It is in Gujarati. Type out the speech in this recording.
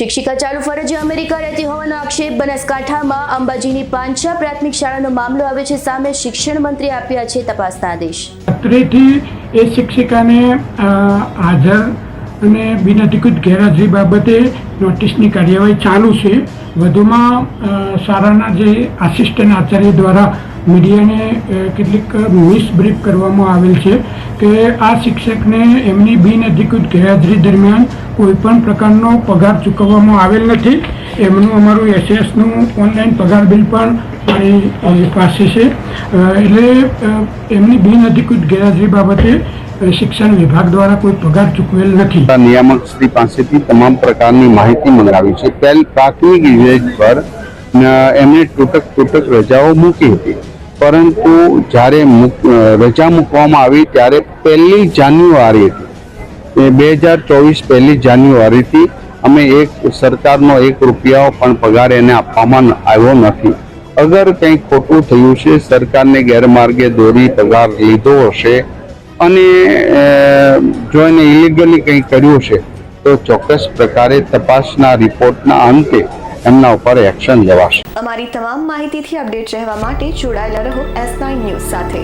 શિક્ષિકા ચાલુ ફરજે અમેરિકા રહેતી હોવાનો આક્ષેપ બનાસકાંઠામાં અંબાજીની પાંચા પ્રાથમિક શાળાનો મામલો આવે છે સામે શિક્ષણ મંત્રી આપ્યા છે તપાસના આદેશ. એ શિક્ષિકાને હાજર અને બિનઅધિકૃત ગેરહાજરી બાબતે નોટિસની કાર્યવાહી ચાલુ છે. વધુમાં શાળાના જે આસિસ્ટન્ટ આચાર્ય દ્વારા મીડિયાને કેટલીક મિસબ્રીફ કરવામાં આવેલ છે કે આ શિક્ષકને એમની બિનઅધિકૃત ગેરહાજરી દરમિયાન કોઈપણ પ્રકારનો પગાર ચૂકવવામાં આવેલ નથી. એમનું અમારું એસએસનું ઓનલાઈન પગાર બિલ પણ મારી પાસે છે. એટલે એમની બિનઅધિકૃત ગેરહાજરી બાબતે શિક્ષણ વિભાગ દ્વારા કોઈ પગાર ચૂકવેલ નથી. નિયામક શ્રી પાસેથી તમામ પ્રકારની માહિતી મંગાવી છે. પહેલ પ્રાથમિક વિલેજ પર એમણે તૂટક તૂટક રજાઓ મૂકી હતી. પરંતુ જ્યારે રજા મૂકવામાં આવી ત્યારે પહેલી જાન્યુઆરી હતી. બે હજાર ચોવીસ પહેલી જાન્યુઆરીથી અમે એક સરકારનો એક રૂપિયાઓ પણ પગાર એને આપવામાં આવ્યો નથી. અગર કંઈ ખોટું થયું છે, સરકારને ગેરમાર્ગે દોરી પગાર લીધો હશે અને જો એને ઇલીગલી કંઈ કર્યું છે, તો ચોક્કસ પ્રકારે તપાસના રિપોર્ટના અંતે એમના ઉપર એક્શન લેવાશે. અમારી તમામ માહિતીથી અપડેટ રહેવા માટે જોડાયેલા રહો એસ નાઇન ન્યૂઝ સાથે.